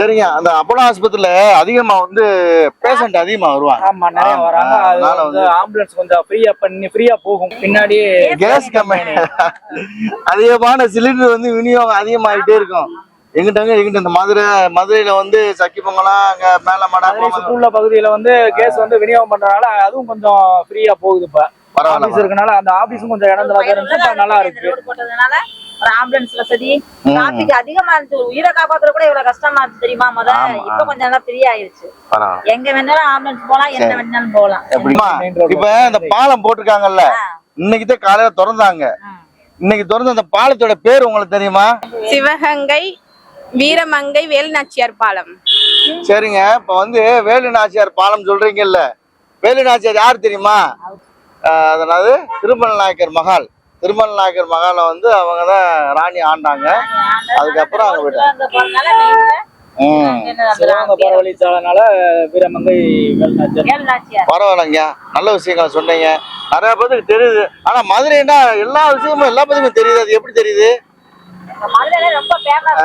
சரிங்க. அந்த அப்போலோ ஆஸ்பத்திரியில அதிகமா வந்து பேஷண்ட் அதிகமா வருவாங்க. ஆமா நிறைய வராங்க. அது அதனால வந்து ஆம்புலன்ஸ் கொஞ்சம் ஃப்ரீயா பண்ணி ஃப்ரீயா போகும். பின்னாடி கேஸ் கம்பெனி அதிகமான சிலிண்டர் வந்து விநியோகம் அதிகமாயிட்டே இருக்கும். எங்கிட்ட எங்கிட்ட இந்த மதுரை மதுரையில வந்து சக்கி பொங்கலாம் அங்க மேல மடம் சுற்றுள்ள பகுதியில வந்து கேஸ் வந்து விநியோகம் பண்றதுனால அதுவும் கொஞ்சம் ஃப்ரீயா போகுது இப்ப. ஆபீஸ் இருக்கனால அந்த ஆபீஸும் கொஞ்சம் இடம் நல்லா இருக்கு. ஒரு ஆம்புலன்ஸ் வசதி. டிராபிக் அதிகமா இருந்துச்சு. உயிரை காப்பாத்துற கூட இவ்வளவு கஷ்டமா இருந்துச்சு தெரியுமா? முத. இப்ப கொஞ்சம் நல்லா ஃப்ரீ ஆயிருச்சு. எங்க வேணாலும் ஆம்புலன்ஸ் போலாம் என்ன வேணாலும் போலாம். இப்ப இந்த பாலம் போட்டிருக்காங்கல்ல இன்னைக்கு தான் காலையில திறந்தாங்க. இன்னைக்கு திறந்த அந்த பாலத்தோட பேர் உங்களுக்கு தெரியுமா? சிவகங்கை வீரமங்கை வேலுநாச்சியார் பாலம். சரிங்க. இப்ப வந்து வேலு நாச்சியார் பாலம் சொல்றீங்கல்ல. வேலு நாச்சியார் யார் தெரியுமா? ஆஹ் அதாவது திருமல் நாயக்கர் மகால். திருமல் நாயக்கர் மகாலை வந்து அவங்க தான் ராணி ஆண்டாங்க. அதுக்கப்புறம் அவங்க போயிட்டாங்க பரவாயில்லைங்க. நல்ல விஷயங்களை சொன்னீங்க. நிறைய பேருக்கு தெரியுது. ஆனா மதுரைன்னா எல்லா விஷயமும் எல்லா பேருக்கும் தெரியுது. அது எப்படி தெரியுது? மதுரையில ரொம்ப ஃபேமஸ்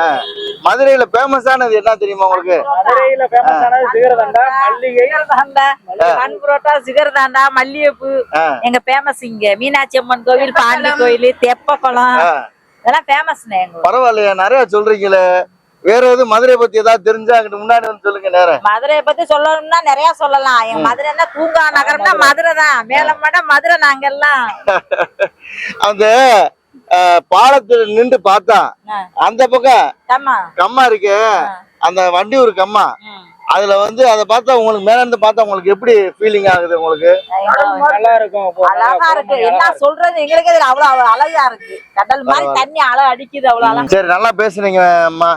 மதுரையில ஃபேமஸானது என்ன தெரியுமா உங்களுக்கு? மதுரையில ஃபேமஸ் ஆனது சிகரதண்டா மல்லிகை. சிகர்தாண்டா பன் புரோட்டா சிகர்தாண்டா மல்லிகைப்பூ. எங்க ஃபேமஸ் இங்க மீனாட்சி அம்மன் கோவில் பாண்டி கோயில் தெப்பக்குளம். ஆ, இதெல்லாம் ஃபேமஸ்ண்ணே. பரவாயில்லையா நிறைய சொல்றீங்களே. வேற எதுவும் மதுரை பத்தி ஏதாவது தெரிஞ்சா அங்கிட்டு முன்னாடி வந்து சொல்லுங்க நேரம் மதுரையை பத்தி சொல்லணும்னா நிறைய சொல்லலாம். எங்க மதுரைன்னா தூங்கா நகரம்னா மதுரை. தான் மேலமாட மதுரை நாங்கெல்லாம். அந்த அஹ், பாலத்துல நின்று பார்த்தா. அந்த பக்கம் கம்மா. இருக்கு. அந்த வண்டி ஒரு கம்மா. அதுல வந்து அதை பார்த்தா உங்களுக்கு மேல இருந்து பார்த்தா உங்களுக்கு எப்படி ஃபீலிங் ஆகுது உங்களுக்கு? நல்லா இருக்கும் அழகா இருக்கு. என்ன சொல்றது? எங்களுக்கே தெரியல. அவ்வளவு அழகா இருக்கு. கடல் மாதிரி தண்ணி அழ அடிக்குது அவ்வளவு அழகா. சரி நல்லா பேசுனீங்க அம்மா.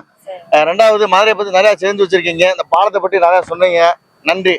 ரெண்டாவது மதுரை பத்தி நிறைய தெரிஞ்சு வச்சிருக்கீங்க. இந்த பாலத்தை பத்தி நிறைய சொன்னீங்க. நன்றி.